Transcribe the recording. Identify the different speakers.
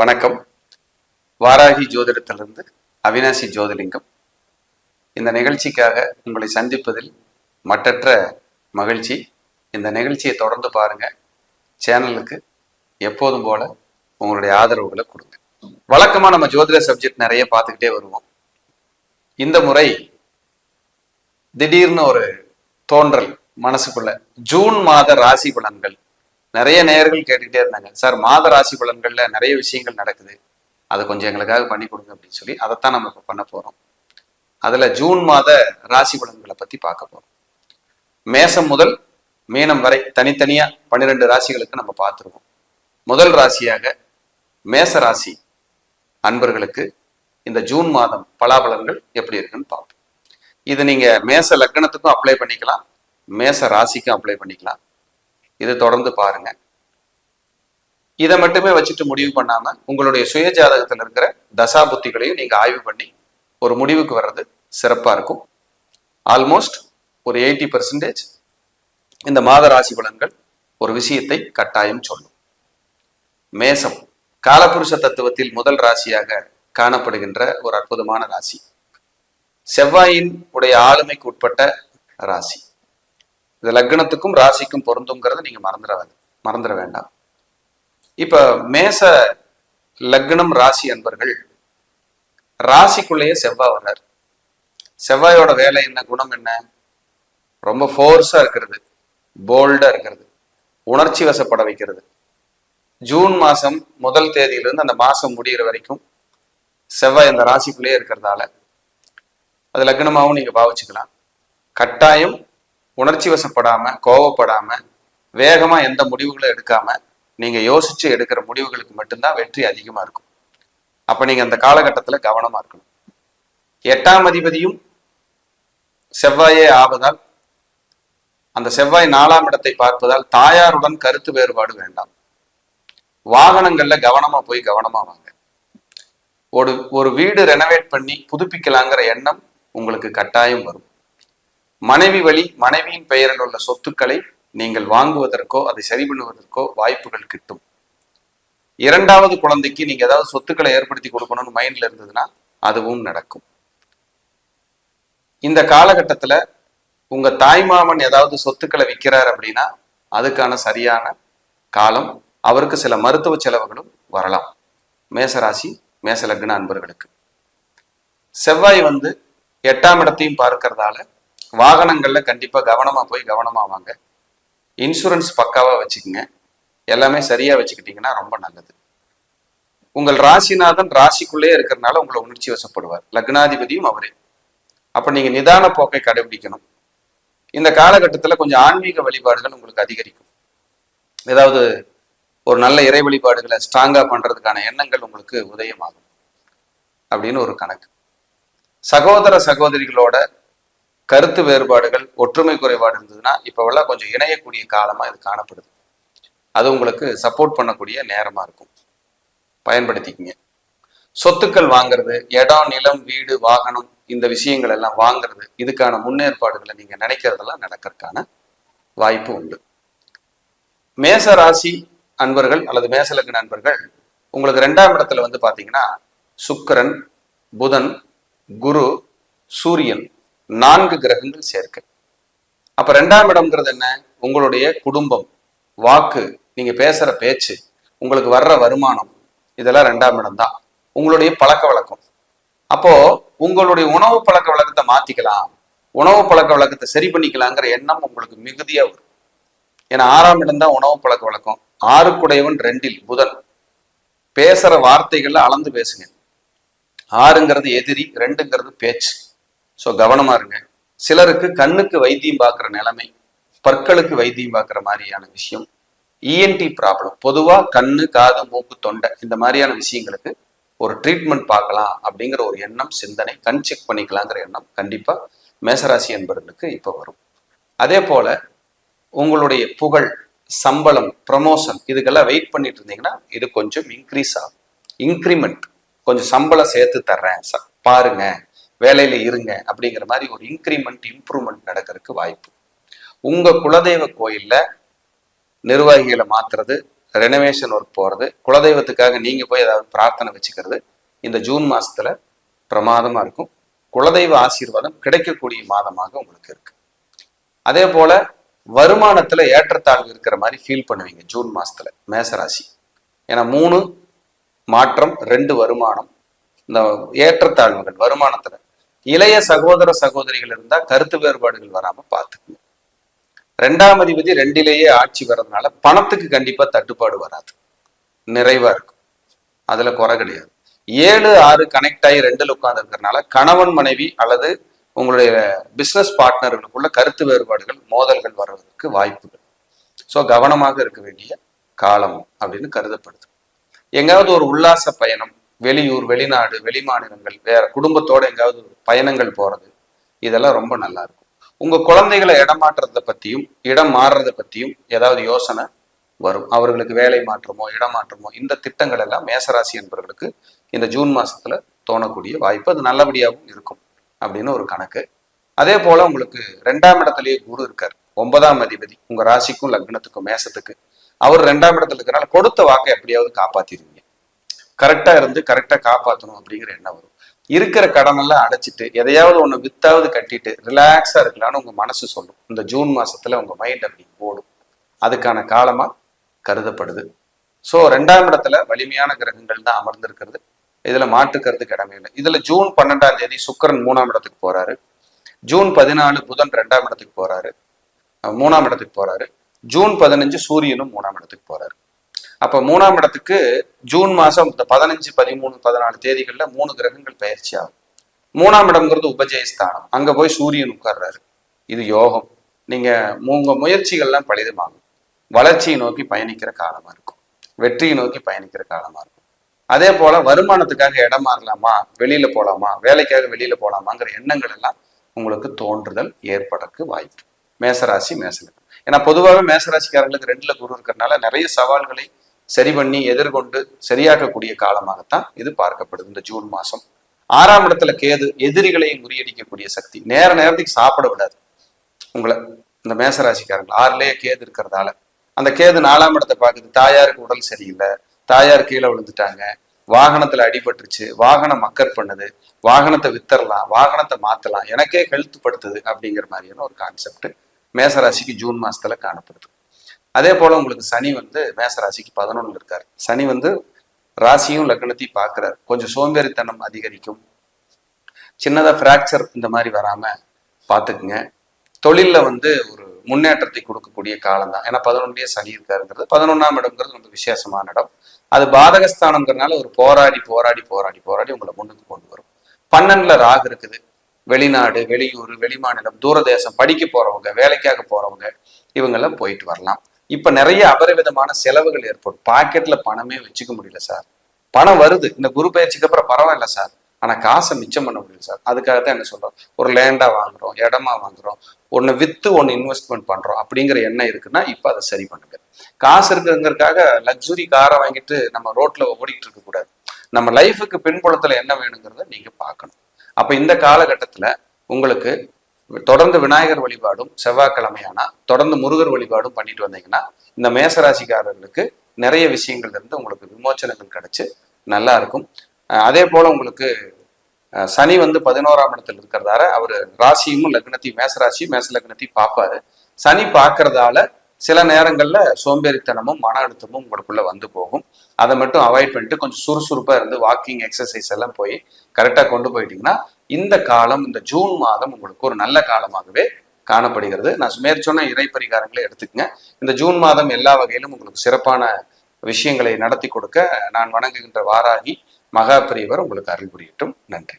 Speaker 1: வணக்கம். வாராகி ஜோதிடத்திலிருந்து அவினாசி ஜோதிலிங்கம். இந்த நிகழ்ச்சிக்காக உங்களை சந்திப்பதில் மற்றற்ற மகிழ்ச்சி. இந்த நிகழ்ச்சியை தொடர்ந்து பாருங்க. சேனலுக்கு எப்போதும் போல உங்களுடைய ஆதரவுகளை கொடுங்க. வழக்கமா நம்ம ஜோதிட சப்ஜெக்ட் நிறைய பார்த்துக்கிட்டே வருவோம். இந்த முறை திடீர்னு ஒரு தோன்றல் மனசுக்குள்ள ஜூன் மாத ராசி பலன்கள். நிறைய நேயர்கள் கேட்டுக்கிட்டே இருந்தாங்க. சார் மாத ராசி பலன்கள்ல நிறைய விஷயங்கள் நடக்குது. அதை கொஞ்சம் எங்களுக்காக பண்ணி கொடுங்க அப்படின்னு சொல்லி அதைத்தான் நம்ம இப்போ பண்ண போறோம். அதுல ஜூன் மாத ராசி பலன்களை பத்தி பார்க்க போறோம். மேசம் முதல் மீனம் வரை தனித்தனியா பன்னிரெண்டு ராசிகளுக்கு நம்ம பார்த்துருவோம். முதல் ராசியாக மேச ராசி அன்பர்களுக்கு இந்த ஜூன் மாதம் பலாபலன்கள் எப்படி இருக்குன்னு பார்ப்போம். இது நீங்க மேச லக்னத்துக்கும் அப்ளை பண்ணிக்கலாம். மேச ராசிக்கும் அப்ளை பண்ணிக்கலாம். இது தொடர்ந்து பாருங்க. இதை மட்டுமே வச்சுட்டு முடிவு பண்ணாம உங்களுடைய சுய ஜாதகத்தில் இருக்கிற தசா புத்திகளையும் நீங்க ஆய்வு பண்ணி ஒரு முடிவுக்கு வர்றது சிறப்பா இருக்கும். ஆல்மோஸ்ட் ஒரு எயிட்டி பர்சன்டேஜ் இந்த மாத ராசி பலன்கள் ஒரு விஷயத்தை கட்டாயம் சொல்லும். மேசம் காலபுருஷ தத்துவத்தில் முதல் ராசியாக காணப்படுகின்ற ஒரு அற்புதமான ராசி. செவ்வாயின் உடைய ஆளுமைக்கு உட்பட்ட ராசி. இது லக்னத்துக்கும் ராசிக்கும் பொருந்துங்கிறத நீங்க மறந்துட மறந்துட வேண்டாம். இப்ப மேச லக்னம் ராசி அன்பர்கள் ராசிக்குள்ளேயே செவ்வாய் வர்றார். செவ்வாயோட வேலை என்ன குணம் என்ன? ரொம்ப ஃபோர்ஸா இருக்கிறது போல்டா இருக்கிறது உணர்ச்சி வசப்பட வைக்கிறது. ஜூன் மாசம் முதல் தேதியிலிருந்து அந்த மாசம் முடிகிற வரைக்கும் செவ்வாய் அந்த ராசிக்குள்ளேயே இருக்கிறதால அது லக்னமாகவும் நீங்க பாவிச்சுக்கலாம். கட்டாயம் உணர்ச்சி வசப்படாம கோவப்படாம வேகமா எந்த முடிவுகளும் எடுக்காம நீங்க யோசிச்சு எடுக்கிற முடிவுகளுக்கு மட்டும்தான் வெற்றி அதிகமா இருக்கும். அப்ப நீங்க அந்த காலகட்டத்துல கவனமா இருக்கணும். எட்டாம் அதிபதியும் செவ்வாயே ஆவதால் அந்த செவ்வாய் நாலாம் இடத்தை பார்ப்பதால் தாயாருடன் கருத்து வேறுபாடு வேண்டாம். வாகனங்கள்ல கவனமா போய் கவனமா வாங்க. ஒரு ஒரு வீடு ரெனோவேட் பண்ணி புதுப்பிக்கலாங்கிற எண்ணம் உங்களுக்கு கட்டாயம் வரும். மனைவி வழி மனைவியின் பெயரில் உள்ள சொத்துக்களை நீங்கள் வாங்குவதற்கோ அதை சரி பண்ணுவதற்கோ வாய்ப்புகள் கிட்டும். இரண்டாவது குழந்தைக்கு நீங்க ஏதாவது சொத்துக்களை ஏற்படுத்தி கொடுக்கணும்னு மைண்ட்ல இருந்ததுன்னா அதுவும் நடக்கும். இந்த காலகட்டத்துல உங்க தாய்மாமன் ஏதாவது சொத்துக்களை விற்கிறார் அப்படின்னா அதுக்கான சரியான காலம் அவருக்கு சில மருத்துவ செலவுகளும் வரலாம். மேசராசி மேச லக்ன அன்பர்களுக்கு. செவ்வாய் வந்து எட்டாம் இடத்தையும் பார்க்கறதால வாகனங்கள்ல கண்டிப்பா கவனமா போய் கவனமா வாங்க இன்சூரன்ஸ் பக்காவா வச்சுக்கோங்க. எல்லாமே சரியா வச்சுக்கிட்டீங்கன்னா ரொம்ப நல்லது. உங்கள் ராசிநாதன் ராசிக்குள்ளே இருக்கிறதுனால உங்களை உணர்ச்சி வசப்படுவார். லக்னாதிபதியும் அவரே. அப்ப நீங்க நிதான போக்கை கடைபிடிக்கணும். இந்த காலகட்டத்தில் கொஞ்சம் ஆன்மீக வழிபாடுகள் உங்களுக்கு அதிகரிக்கும். ஏதாவது ஒரு நல்ல இறை வழிபாடுகளை ஸ்ட்ராங்காக பண்ணுறதுக்கான எண்ணங்கள் உங்களுக்கு உதயமாகும். அப்படின்னு ஒரு கணக்கு. சகோதர சகோதரிகளோட கருத்து வேறுபாடுகள் ஒற்றுமை குறைபாடு இருந்ததுன்னா இப்பவெல்லாம் கொஞ்சம் இணையக்கூடிய காலமாக இது காணப்படுது. அது உங்களுக்கு சப்போர்ட் பண்ணக்கூடிய நேரமாக இருக்கும். பயன்படுத்திக்கிங்க. சொத்துக்கள் வாங்குறது இடம் நிலம் வீடு வாகனம் இந்த விஷயங்கள் எல்லாம் வாங்குறது இதுக்கான முன்னேற்பாடுகளை நீங்கள் நினைக்கிறதெல்லாம் நடக்கிறதுக்கான வாய்ப்பு உண்டு. மேச ராசி அன்பர்கள் அல்லது மேசலக்கு நண்பர்கள் உங்களுக்கு ரெண்டாம் இடத்துல வந்து பார்த்தீங்கன்னா சுக்கிரன் புதன் குரு சூரியன். நான்கு கிரகங்கள் சேர்க்கை. அப்ப ரெண்டாம் இடம்ங்கிறது என்ன? உங்களுடைய குடும்பம். வாக்கு நீங்க பேசுற பேச்சு உங்களுக்கு வர்ற வருமானம் இதெல்லாம் ரெண்டாம் இடம் தான் உங்களுடைய பழக்க வழக்கம். அப்போ உங்களுடைய உணவு பழக்க வழக்கத்தை மாத்திக்கலாம். உணவு பழக்க வழக்கத்தை சரி பண்ணிக்கலாங்கிற எண்ணம் உங்களுக்கு மிகுதியா வரும். ஏன்னா ஆறாம் இடம் தான் உணவு பழக்க வழக்கம். ஆறுக்குடையவன் ரெண்டில் புதன். பேசுற வார்த்தைகள்ல அளந்து பேசுங்க. ஆறுங்கிறது எதிரி ரெண்டுங்கிறது பேச்சு. ஸோ கவனமா இருங்க. சிலருக்கு கண்ணுக்கு வைத்தியம் பார்க்குற நிலைமை பற்களுக்கு வைத்தியம் பார்க்குற மாதிரியான விஷயம் இஎன்டி ப்ராப்ளம் பொதுவா கண்ணு காது மூக்கு தொண்டை இந்த மாதிரியான விஷயங்களுக்கு ஒரு ட்ரீட்மெண்ட் பார்க்கலாம் அப்படிங்கிற ஒரு எண்ணம் சிந்தனை கண் செக் பண்ணிக்கலாங்கிற எண்ணம் கண்டிப்பா மேசராசி என்பவர்களுக்கு இப்போ வரும். அதே போல உங்களுடைய புகழ் சம்பளம் ப்ரமோஷன் இதுக்கெல்லாம் வெயிட் பண்ணிட்டு இருந்தீங்கன்னா இது கொஞ்சம் இன்க்ரீஸ் ஆகும். இன்க்ரிமெண்ட் கொஞ்சம் சம்பளம் சேர்த்து தர்றேன் பாருங்க. வேலையில இருங்க அப்படிங்கிற மாதிரி ஒரு இன்க்ரிமெண்ட் இம்ப்ரூவ்மெண்ட் நடக்கிறதுக்கு வாய்ப்பு. உங்க குலதெய்வ கோயில்ல நிர்வாகிகளை மாத்துறது ரெனோவேஷன் ஒர்க் போறது குலதெய்வத்துக்காக நீங்க போய் ஏதாவது பிரார்த்தனை வச்சுக்கிறது இந்த ஜூன் மாசத்துல பிரமாதமா இருக்கும். குலதெய்வ ஆசீர்வாதம் கிடைக்கக்கூடிய மாதமாக உங்களுக்கு இருக்கு. அதே போல வருமானத்துல ஏற்றத்தாழ்வு இருக்கிற மாதிரி ஃபீல் பண்ணுவீங்க ஜூன் மாசத்துல மேசராசி. ஏன்னா மூணு மாற்றம் ரெண்டு வருமானம். இந்த ஏற்றத்தாழ்வுகள் வருமானத்துல. இளைய சகோதர சகோதரிகள் இருந்தா கருத்து வேறுபாடுகள் வராம பார்த்துக்கணும் ரெண்டாம் அதிபதி ரெண்டிலேயே ஆட்சி வர்றதுனால பணத்துக்கு கண்டிப்பா தட்டுப்பாடு வராது. நிறைவா இருக்கும். அதுல குறை கிடையாது. ஏழு ஆறு கனெக்ட் ஆகி ரெண்டுல உட்கார்ந்து இருக்கிறதுனால கணவன் மனைவி அல்லது உங்களுடைய பிசினஸ் பார்ட்னர்களுக்குள்ள கருத்து வேறுபாடுகள் மோதல்கள் வர்றதுக்கு வாய்ப்புகள். ஸோ கவனமாக இருக்க வேண்டிய காலம் அப்படின்னு கருதப்படுது. எங்காவது ஒரு உல்லாச பயணம் வெளியூர் வெளிநாடு வெளிமாநிலங்கள் வேற குடும்பத்தோட எங்காவது பயணங்கள் போறது இதெல்லாம் ரொம்ப நல்லா இருக்கும். உங்க குழந்தைகளை இடம் இடமாற்றத்தை பத்தியும் இடம் மாறுறதை பத்தியும் ஏதாவது யோசனை வரும். அவர்களுக்கு வேலை மாற்றமோ இடமாற்றமோ இந்த திட்டங்கள் எல்லாம் மேசராசி என்பவர்களுக்கு இந்த ஜூன் மாசத்துல தோணக்கூடிய வாய்ப்பு. அது நல்லபடியாகவும் இருக்கும் அப்படின்னு ஒரு கணக்கு. அதே போல உங்களுக்கு ரெண்டாம் இடத்துலயே குரு இருக்கார். ஒன்பதாம் அதிபதி. உங்க ராசிக்கும் லக்னத்துக்கும் மேசத்துக்கு. அவர் ரெண்டாம் இடத்துல இருக்கிறனால கொடுத்த வாக்கை எப்படியாவது காப்பாத்திடுவீங்க. கரெக்டா இருந்து கரெக்டா காப்பாற்றணும் அப்படிங்கிற எண்ணம் வரும். இருக்கிற கடன் எல்லாம் அடைச்சிட்டு எதையாவது ஒண்ணு வித்தாவது கட்டிட்டு ரிலாக்ஸா இருக்கலாம்னு உங்க மனசு சொல்லும். இந்த ஜூன் மாசத்துல உங்க மைண்ட் அப்படி ஓடும். அதுக்கான காலமா கருதப்படுது. ஸோ ரெண்டாம் இடத்துல வலிமையான கிரகங்கள் தான் அமர்ந்திருக்கிறது. இதுல மாற்றுக்கிறதுக்கு இடமே இல்லை. இதுல ஜூன் பன்னெண்டாம் தேதி சுக்கிரன் மூணாம் இடத்துக்கு போறாரு. ஜூன் பதினாலு புதன் ரெண்டாம் இடத்துக்கு போறாரு. மூணாம் இடத்துக்கு போறாரு. ஜூன் பதினஞ்சு சூரியனும் மூணாம் இடத்துக்கு போறாரு. அப்போ மூணாம் இடத்துக்கு ஜூன் மாசம் இந்த பதினஞ்சு பதிமூணு பதினாலு தேதிகள்ல மூணு கிரகங்கள் பயிற்சி ஆகும். மூணாம் இடம்ங்கிறது உபஜயஸ்தானம். அங்க போய் சூரியன் உட்கார்றாரு. இது யோகம். நீங்க உங்கள் முயற்சிகள்லாம் பலிதமாகும். வளர்ச்சியை நோக்கி பயணிக்கிற காலமா இருக்கும். வெற்றியை நோக்கி பயணிக்கிற காலமா இருக்கும். அதே போல வருமானத்துக்காக இடம் மாறலாமா? வெளியில போகலாமா வேலைக்காக வெளியில போகலாமாங்கிற எண்ணங்கள் எல்லாம் உங்களுக்கு தோன்றுதல் ஏற்படக்கு வாய்ப்பு. மேசராசி மேசலகம் ஏன்னா பொதுவாகவே மேசராசிக்காரங்களுக்கு ரெண்டுல குரு இருக்கிறதுனால நிறைய சவால்களை சரி பண்ணி எதிர்கொண்டு சரியாக்கக்கூடிய காலமாகத்தான் இது பார்க்கப்படுது. இந்த ஜூன் மாசம். ஆறாம் இடத்துல கேது எதிரிகளை முறியடிக்கக்கூடிய சக்தி. நேர நேரத்துக்கு சாப்பிட விடாது. உங்களை இந்த மேசராசிக்காரங்க ஆறுலயே கேது இருக்கிறதால. அந்த கேது நாலாம் இடத்தை பார்க்குது. தாயாருக்கு உடல் சரியில்லை. தாயார் கீழே விழுந்துட்டாங்க. வாகனத்துல அடிபட்டுருச்சு. வாகனம் மக்கர் பண்ணுது. வாகனத்தை வித்தரலாம். வாகனத்தை மாத்தலாம். எனக்கே ஹெல்த் படுத்துது அப்படிங்கிற மாதிரியான ஒரு கான்செப்ட் மேசராசிக்கு ஜூன் மாசத்துல காணப்படுது. அதே போல உங்களுக்கு சனி வந்து மேச ராசிக்கு பதினொன்னு இருக்காரு. சனி வந்து ராசியும் லக்னத்தையும் பார்க்கிறார். கொஞ்சம் சோம்பேறித்தனம் அதிகரிக்கும். சின்னதா ஃப்ராக்சர் இந்த மாதிரி வராம பார்த்துக்குங்க. தொழில்ல வந்து ஒரு முன்னேற்றத்தை கொடுக்கக்கூடிய காலம் தான். ஏன்னா பதினொன்றுலயே சனி இருக்காருங்கிறது பதினொன்றாம் இடம்ங்கிறது ரொம்ப விசேஷமான இடம். அது பாதகஸ்தானம்ங்கிறனால ஒரு போராடி போராடி போராடி போராடி உங்களை முன்னுக்கு கொண்டு வரும். பன்னெண்டுல ராகு இருக்குது. வெளிநாடு வெளியூர் வெளிமாநிலம் தூரதேசம் படிக்க போறவங்க வேலைக்காக போறவங்க இவங்கெல்லாம் போயிட்டு வரலாம். இப்ப நிறைய அபரிவிதமான செலவுகள் ஏற்படும். பாக்கெட்ல பணமே வச்சுக்க முடியல சார். பணம் வருது. இந்த குரு பயிற்சிக்கு அப்புறம் பரவாயில்ல சார். ஆனா காசை மிச்சம் பண்ண முடியல சார். அதுக்காக தான் என்ன சொல்றோம்? ஒரு லேண்டா வாங்குறோம் இடமா வாங்குறோம் ஒன்னு வித்து ஒன்னு இன்வெஸ்ட்மெண்ட் பண்றோம் அப்படிங்கிற எண்ணம் இருக்குன்னா இப்ப அதை சரி பண்ணுங்க. காசு இருக்குங்கிறதுக்காக லக்ஸுரி காரை வாங்கிட்டு நம்ம ரோட்ல ஓடிட்டு இருக்க கூடாது. நம்ம லைஃபுக்கு பின்புலத்துல என்ன வேணுங்கிறத நீங்க பார்க்கணும். அப்ப இந்த காலகட்டத்துல உங்களுக்கு தொடர்ந்து விநாயகர் வழிபாடும் செவ்வாய்க்கிழமையானா தொடர்ந்து முருகர் வழிபாடும் பண்ணிட்டு வந்தீங்கன்னா இந்த மேசராசிக்காரர்களுக்கு நிறைய விஷயங்கள் இருந்து உங்களுக்கு விமோச்சனங்கள் கிடைச்சு நல்லா இருக்கும். அஹ் அதே போல உங்களுக்கு அஹ் சனி வந்து பதினோராம் இடத்துல இருக்கிறதால அவர் ராசியும் லக்னத்தையும் மேசராசி மேச லக்னத்தையும் பார்ப்பாரு. சனி பார்க்கறதால சில நேரங்களில் சோம்பேறித்தனமும் மன அழுத்தமும் உங்களுக்குள்ளே வந்து போகும். அதை மட்டும் அவாய்ட் பண்ணிட்டு கொஞ்சம் சுறுசுறுப்பாக இருந்து வாக்கிங் எக்ஸசைஸ் எல்லாம் போய் கரெக்டாக கொண்டு போயிட்டீங்கன்னா இந்த காலம் இந்த ஜூன் மாதம் உங்களுக்கு ஒரு நல்ல காலமாகவே காணப்படுகிறது. நான் மேற்சொன்ன இறை பரிகாரங்களை எடுத்துக்கங்க. இந்த ஜூன் மாதம் எல்லா வகையிலும் உங்களுக்கு சிறப்பான விஷயங்களை நடத்தி கொடுக்க நான் வணங்குகின்ற வாராகி மகா பிரியவர் உங்களுக்கு அருள் புரியட்டும். நன்றி.